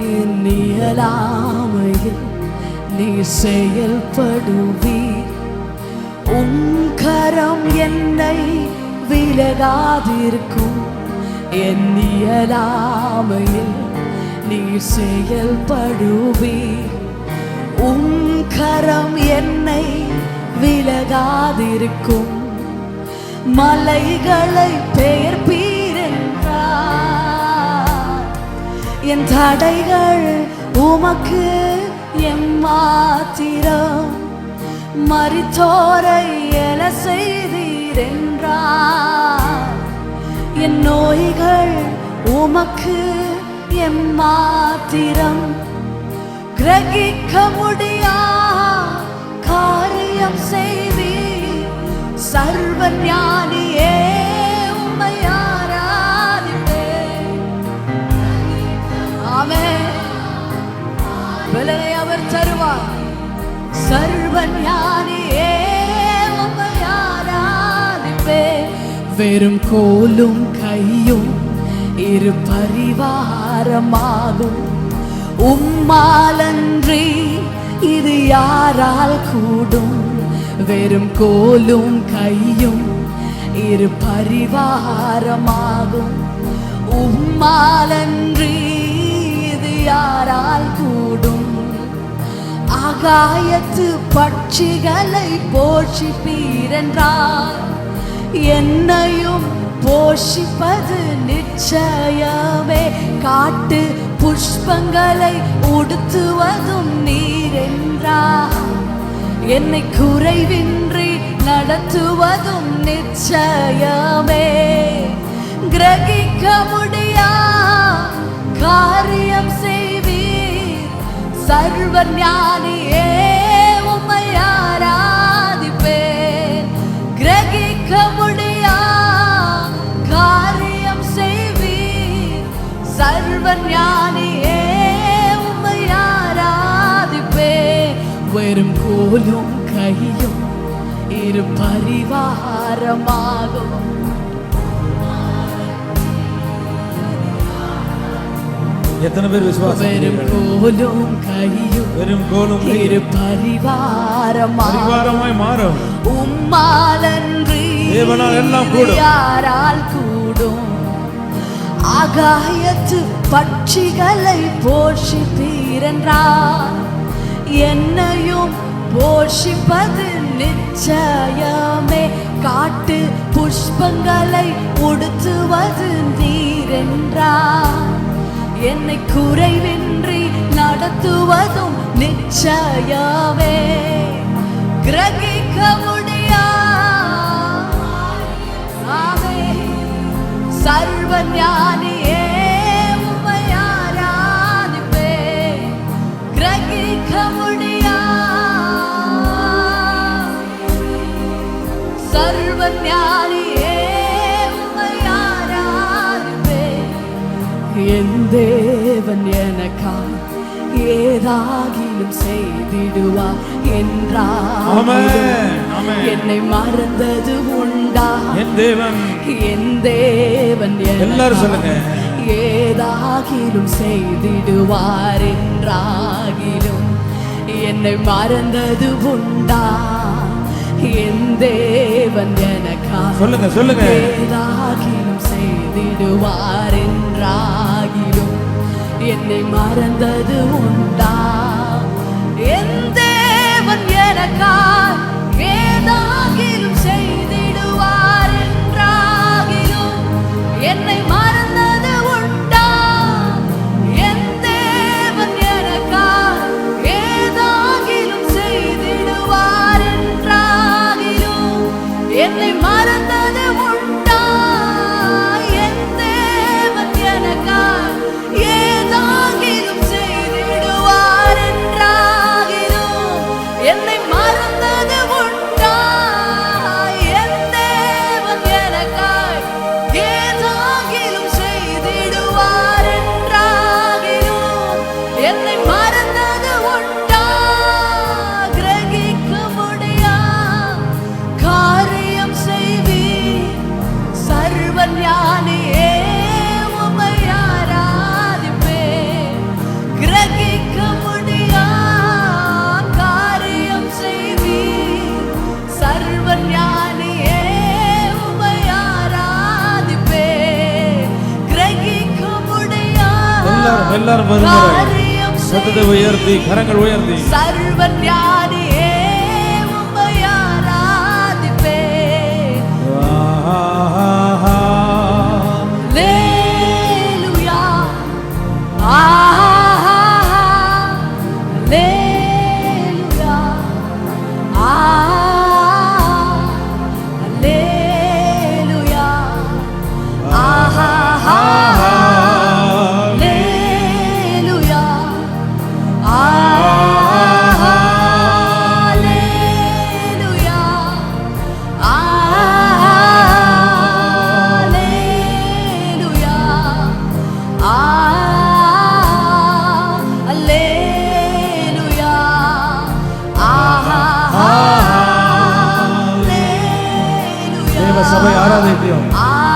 என் இயலாமையில் நீ செயல்படுவீர். உம் கரம் என்னை விலகாதிருக்கும். என் இயலாமையில் நீ செயல்படுவீர். உம் கரம் என்னை விலகாதிருக்கும். மலைகளை பெயர்ப்பீர். என் தடைகள் உமக்கு எம்மாத்திரம் மறித்தோரை எல செய்தீர் என் நோய்கள் உமக்கு எம்மாத்திரம் கிரகிக்க முடியா? காரியம் செய்வீர். சர்வ ஞானியே சர்வ ஞானியே உம்மை ஆராதிப்பேன் வெறும் கோலும் கையும் இரு பரிவாரமாகும் உம்மாலன்றி இது யாரால் கூடும் வெறும் கோலும் கையும் இரு பரிவாரமாகும் உம்மாலன்றி இது யாரால் கூடும் ஆகாயத்து பட்சிகளை போஷிப்பீரென்றார் என்னையும் போஷிப்பது நிச்சயமே. காட்டு புஷ்பங்களை உடுத்துவதும் நீரென்றார் என்னை குறைவின்றி நடத்துவதும் நிச்சயமே. கிரகிக்க முடியா? சர்வ ஞானியே உம்மை ஆராதிப்பேன் கிரகிக்க முடியா காரியம் செய்வீர் சர்வ ஞானியே உம்மை ஆராதிப்பேன் வெறும் கோலும் கையும் இரு பரிவாரமாகும் எத்தனை பேர் விசுவாசம் வெறும் கோலும் கையும் வெறும் கோலும் இரு பரிவாரமாக பரிவாரமாய் மாறும் உம்மாலன்றி தேவனால் எல்லாம் கூடும். யாரால் கூடும் ஆகாயத்து பட்சிகளை போஷித்தீரென்றார் என்னையும் போஷிப்பது நிச்சயமே காட்டு புஷ்பங்களை உடுத்துவது நீரென்றார் என்னை குறைவின்றி நடத்துவதும் நிச்சயாவே கிரகிக்க முடியா? சர்வ ஞானியே உம்மை கிரகிக்க முடியா? சர்வ ஞானி என் தேவன் எனக்காய் ஏதாகிலும் செய்திடுவார் என்றார் ஆமென், ஆமென். என்னை மறந்தது உண்டா என் தேவன் என் தேவன் எல்லாரும் சொல்லுங்க. ஏதாகிலும் செய்திடுவார் என்றாகிலும் என்னை மறந்தது உண்டா என் தேவன் எனக்காக சொல்லுங்க, சொல்லுங்க. ஏதாகிலும் செய்திடுவார் என்றாகிலும் என்னை மறந்தது உண்டா? என் தேவன் எனக்காய் ஏதாகிலும் எல்லாரும் வருகிறார் சத்தத்தை உயர்த்தி கரங்கள் உயர்த்தி. சர்வ 되고요. 아